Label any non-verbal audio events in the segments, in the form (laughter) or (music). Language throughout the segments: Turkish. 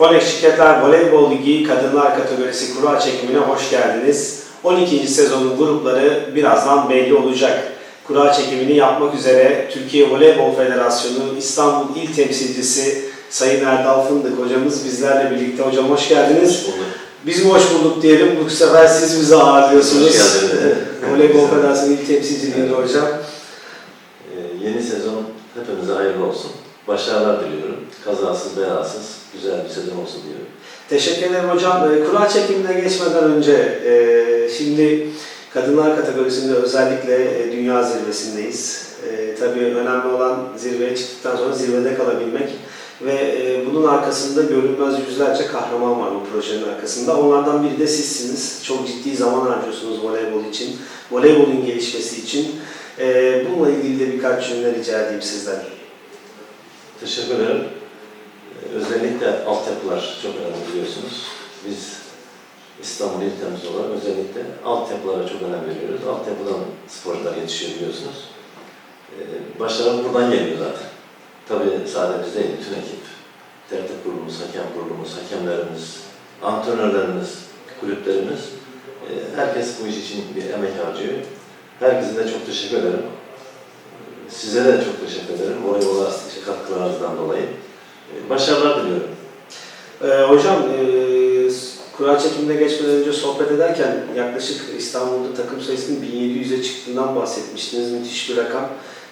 Fonex Şirketler Voleybol Ligi Kadınlar Kategorisi kura çekimine hoş geldiniz. 12. sezonun grupları birazdan belli olacak. Kura çekimini yapmak üzere Türkiye Voleybol Federasyonu İstanbul İl Temsilcisi Sayın Erdal Fındık hocamız bizlerle birlikte. Hocam hoş geldiniz. bulduk. Biz hoş bulduk diyelim. Bu sefer siz bizi ağırlıyorsunuz. Hoş. (laughs) Voleybol Federasyonu İl Temsilciliğinde hocam. Ee, yeni sezon hepimize hayırlı olsun. Başarılar diliyorum. Kazasız belasız güzel bir sezon olsun diyorum. Teşekkür ederim hocam. Ee, Kura çekimine geçmeden önce e, şimdi kadınlar kategorisinde özellikle e, dünya zirvesindeyiz. E, tabii önemli olan zirveye çıktıktan sonra zirvede kalabilmek ve bunun arkasında görünmez yüzlerce kahraman var bu projenin arkasında. Onlardan biri de sizsiniz. Çok ciddi zaman harcıyorsunuz voleybol için, voleybolun gelişmesi için. Bununla ilgili de birkaç cümle rica edeyim sizden. Teşekkür ederim. Ee, özellikle altyapılar çok önemli biliyorsunuz. Biz İstanbul İl Temsil olarak özellikle altyapılara çok önem veriyoruz. Altyapıdan sporcular yetişiyor biliyorsunuz. Ee, başarı buradan geliyor zaten. Tabii sadece biz değil, bütün ekip. Tertip kurulumuz, hakem kurulumuz, hakemlerimiz, antrenörlerimiz, kulüplerimiz. e, Herkes bu iş için bir emek harcıyor. Herkese de çok teşekkür ederim. Size de çok teşekkür ederim. Voleybola katkılarınızdan dolayı. Başarılar diliyorum. Ee, hocam, e, kura çekimine geçmeden önce sohbet ederken yaklaşık İstanbul'da takım sayısının 1700'e çıktığından bahsetmiştiniz. Müthiş bir rakam.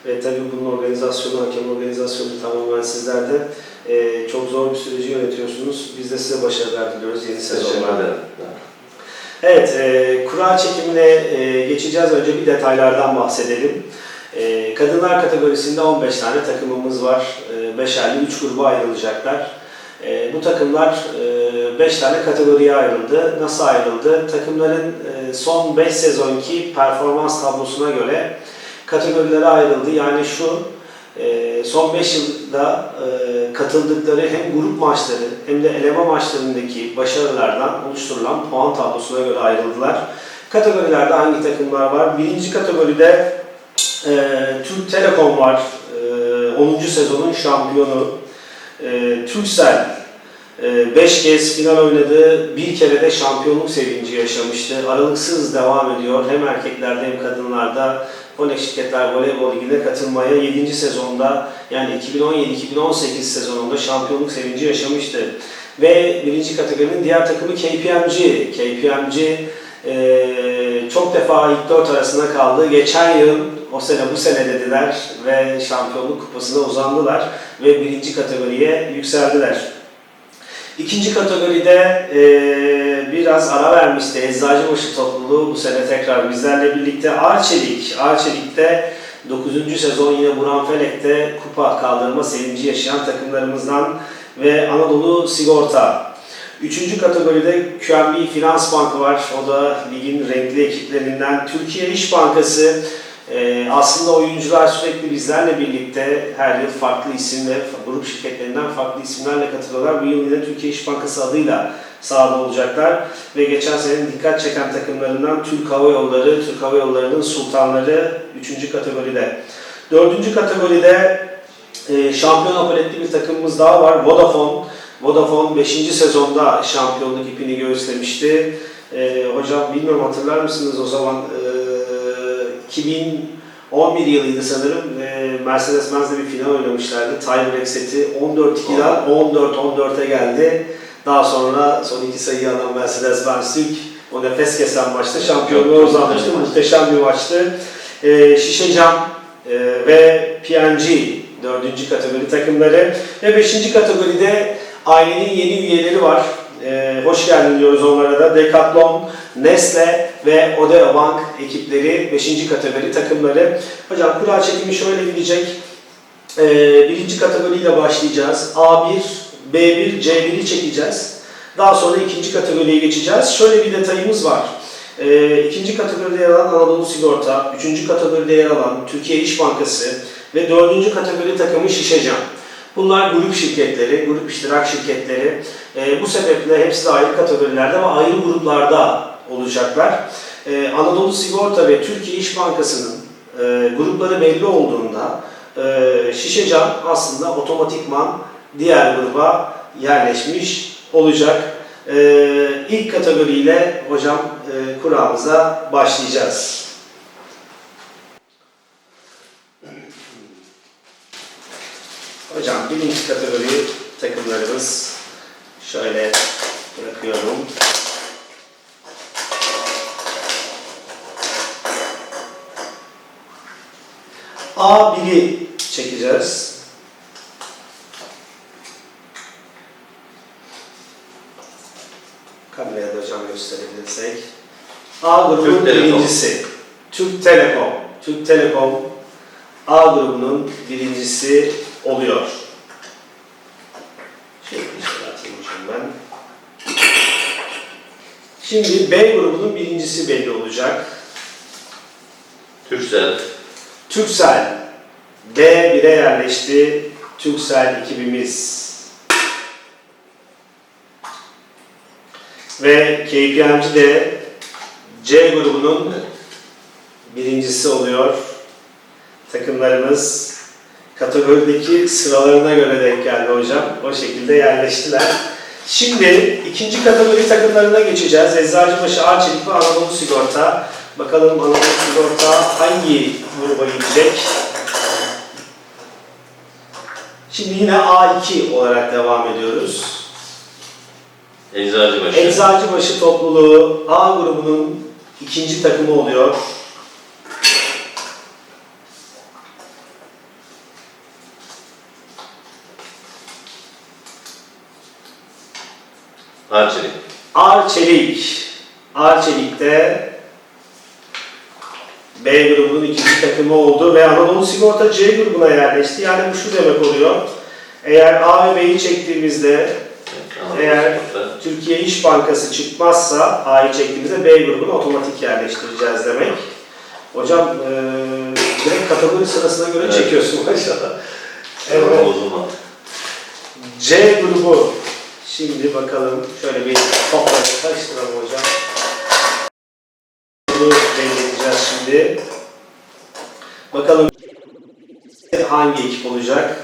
Ve tabii bunun organizasyonu, hakem organizasyonu tamamen sizlerde. Ee, çok zor bir süreci yönetiyorsunuz. Biz de size başarılar diliyoruz yeni ederim. Evet, e, kura çekimine e, geçeceğiz. Önce bir detaylardan bahsedelim. E, kadınlar kategorisinde 15 tane takımımız var. E, beşerli 3 gruba ayrılacaklar. E, bu takımlar 5 tane kategoriye ayrıldı. Nasıl ayrıldı? Takımların e, son 5 sezonki performans tablosuna göre kategorilere ayrıldı. Yani şu, e, son 5 yılda e, katıldıkları hem grup maçları hem de eleme maçlarındaki başarılardan oluşturulan puan tablosuna göre ayrıldılar. Kategorilerde hangi takımlar var? Birinci kategoride e, Türk Telekom var. E, 10. sezonun şampiyonu. E, Turkcell 5 kez final oynadı. Bir kere de şampiyonluk sevinci yaşamıştı. Aralıksız devam ediyor. Hem erkeklerde hem kadınlarda Konek Şirketler Voleybol Ligi'ne katılmaya 7. sezonda yani 2017-2018 sezonunda şampiyonluk sevinci yaşamıştı. Ve birinci kategorinin diğer takımı KPMG. KPMG eee, çok defa ilk dört arasında kaldı. Geçen yıl o sene bu sene dediler ve şampiyonluk kupasına uzandılar ve birinci kategoriye yükseldiler. İkinci kategoride eee, biraz ara vermişti Eczacıbaşı topluluğu bu sene tekrar bizlerle birlikte Arçelik. Arçelik'te 9. sezon yine Buran Felek'te kupa kaldırma sevinci yaşayan takımlarımızdan ve Anadolu Sigorta. Üçüncü kategoride QNB Finans Bank var. O da ligin renkli ekiplerinden. Türkiye İş Bankası ee, aslında oyuncular sürekli bizlerle birlikte her yıl farklı isim ve grup şirketlerinden farklı isimlerle katılıyorlar. Bu yıl yine Türkiye İş Bankası adıyla sahada olacaklar. Ve geçen senenin dikkat çeken takımlarından Türk Hava Yolları, Türk Hava Yolları'nın sultanları 3. kategoride. 4. kategoride e, şampiyon apoletli bir takımımız daha var. Vodafone. Vodafone 5. sezonda şampiyonluk ipini göğüslemişti. E, hocam bilmiyorum hatırlar mısınız o zaman e, 2011 yılıydı sanırım. E, Mercedes-Benz'le bir final oynamışlardı. Tiebreak seti 14-2'den 14-14'e geldi. Daha sonra son iki sayıyı alan Mercedes-Benz Türk o nefes kesen maçta şampiyonluğa uzanmıştı. Muhteşem bir maçtı. E, Şişecam e, ve PNG dördüncü kategori takımları ve beşinci kategoride ailenin yeni üyeleri var. E, hoş geldin diyoruz onlara da. Decathlon, Nestle ve Odeo Bank ekipleri 5. kategori takımları. Hocam kura çekimi şöyle gidecek. Ee, birinci kategoriyle başlayacağız. A1, B1, C1'i çekeceğiz. Daha sonra ikinci kategoriye geçeceğiz. Şöyle bir detayımız var. Ee, ikinci kategoride yer alan Anadolu Sigorta, üçüncü kategoride yer alan Türkiye İş Bankası ve dördüncü kategori takımı Şişecam. Bunlar grup şirketleri, grup iştirak şirketleri. Ee, bu sebeple hepsi de ayrı kategorilerde ve ayrı gruplarda olacaklar. Ee, Anadolu Sigorta ve Türkiye İş Bankası'nın e, grupları belli olduğunda e, Şişecam aslında otomatikman diğer gruba yerleşmiş olacak. Ee, ilk kategoriyle hocam e, kuramıza başlayacağız. Hocam birinci kategori takımlarımız şöyle bırakıyorum. A1'i çekeceğiz. Kameraya da hocam gösterebilirsek. A grubunun Türk Telekom. birincisi. Türk Telekom. Türk Telekom A grubunun birincisi oluyor. Şöyle ben. Şimdi B grubunun birincisi belli olacak. Türksel, Türksel D1'e yerleşti. Türksel ekibimiz. Ve KPMG de C grubunun birincisi oluyor. Takımlarımız kategorideki sıralarına göre denk geldi hocam. O şekilde yerleştiler. Şimdi ikinci kategori takımlarına geçeceğiz. Eczacıbaşı, Arçelik ve Anadolu Sigorta. Bakalım Anadolu Sigorta hangi gruba gidecek? Şimdi yine A2 olarak devam ediyoruz. Eczacıbaşı, Eczacıbaşı topluluğu A grubunun ikinci takımı oluyor. Arçelik, Arçelik. Arçelik'te B grubunun ikinci takımı oldu ve Anadolu Sigorta C grubuna yerleşti. Yani bu şu demek oluyor. Eğer A ve B'yi çektiğimizde Anadolu Eğer- Sigorta, Türkiye İş Bankası çıkmazsa A'yı çektiğimizde B grubunu otomatik yerleştireceğiz demek. Hocam eee direkt kategori sırasına göre Evet. çekiyorsun maşallah. Evet. C grubu. Şimdi bakalım şöyle bir topları karıştıralım hocam. Bakalım hangi ekip olacak?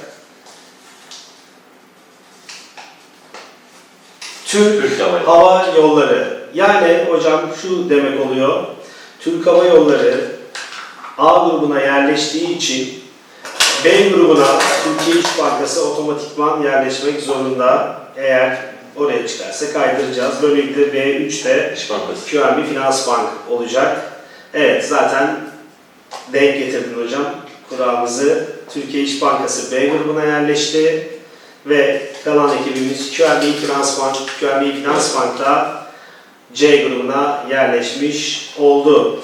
Türk Türk Hava Yolları, Hava Yolları. Yani hocam şu demek oluyor. Türk Hava Yolları A grubuna yerleştiği için B grubuna Türkiye İş Bankası otomatikman yerleşmek zorunda. Eğer oraya çıkarsa kaydıracağız. Böylelikle B3'te İş Bankası, QNB Finans Bank olacak. Evet zaten denk getirdin hocam. Kurağımızı Türkiye İş Bankası B grubuna yerleşti ve kalan ekibimiz QNB Finans Bank, QNB Finans Bank'ta C grubuna yerleşmiş oldu.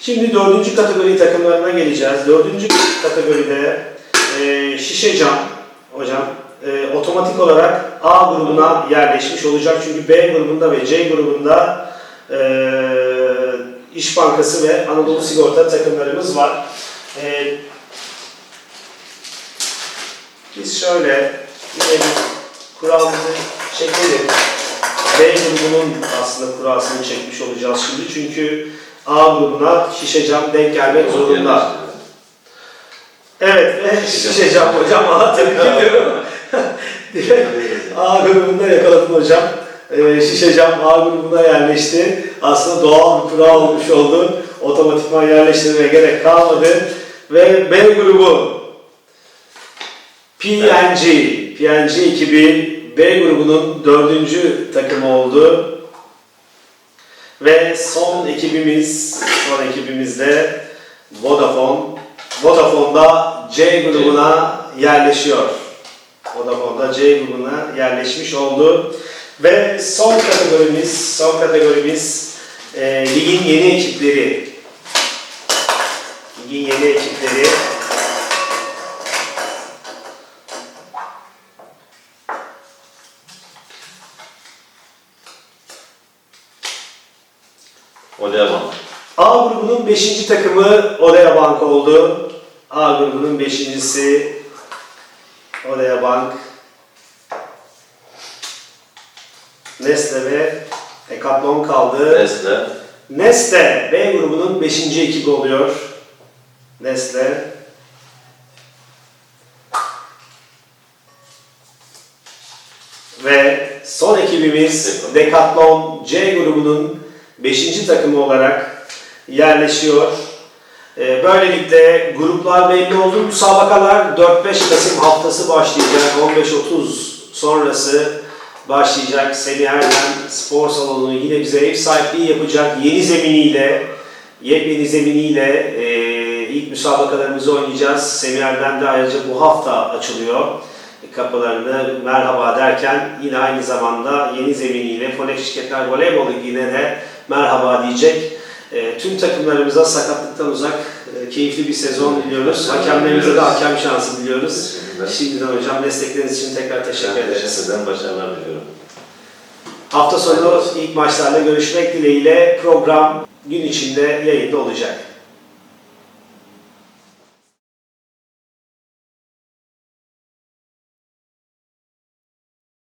Şimdi dördüncü kategori takımlarına geleceğiz. Dördüncü kategoride e, şişe cam hocam e, otomatik olarak A grubuna yerleşmiş olacak. Çünkü B grubunda ve C grubunda e, İş Bankası ve Anadolu Sigorta takımlarımız var. E, biz şöyle yine bir kuralımızı çekelim. B grubunun aslında kurasını çekmiş olacağız şimdi. Çünkü A grubuna şişe cam denk gelmek zorunda. Evet ve şişe cam hocam. (laughs) Aha tebrik ediyorum. Direkt (laughs) A grubunda yakaladın hocam. Ee, şişe cam A grubuna yerleşti. Aslında doğal bir kura olmuş oldu. Otomatikman yerleştirmeye gerek kalmadı. Ve B grubu PNG, PNG ekibi B grubunun dördüncü takımı oldu. Ve son ekibimiz, son ekibimiz de Vodafone. Vodafone'da C grubuna yerleşiyor. Vodafone'da C grubuna yerleşmiş oldu. Ve son kategorimiz, son kategorimiz e, ligin yeni ekipleri. Ligin yeni ekipleri. Odea Bank, A grubunun 5. takımı Odea Bank oldu. A grubunun 5.si Odea Bank. Nestle ve Decathlon kaldı. Nestle, Nestle B grubunun 5. ekibi oluyor. Nestle. Ve son ekibimiz Decathlon C grubunun 5. takımı olarak yerleşiyor. Ee, Böylelikle gruplar belli oldu. Müsabakalar 4-5 Kasım haftası başlayacak. 15-30 sonrası başlayacak. Semih Erdem Spor Salonu yine bize ev sahipliği yapacak. Yeni zeminiyle, yepyeni zeminiyle e, ilk müsabakalarımızı oynayacağız. Semih Erdem de ayrıca bu hafta açılıyor. Kapılarını merhaba derken yine aynı zamanda yeni zeminiyle Fonek Şirketler Voleybol Ligi'ne de merhaba diyecek. E, tüm takımlarımıza sakatlıktan uzak e, keyifli bir sezon diliyoruz. Hakemlerimize de hakem şansı diliyoruz. Şimdiden hocam destekleriniz için tekrar teşekkür ederiz. ederim. Başarılar diliyorum. Hafta sonu ilk maçlarla görüşmek dileğiyle program gün içinde yayında olacak.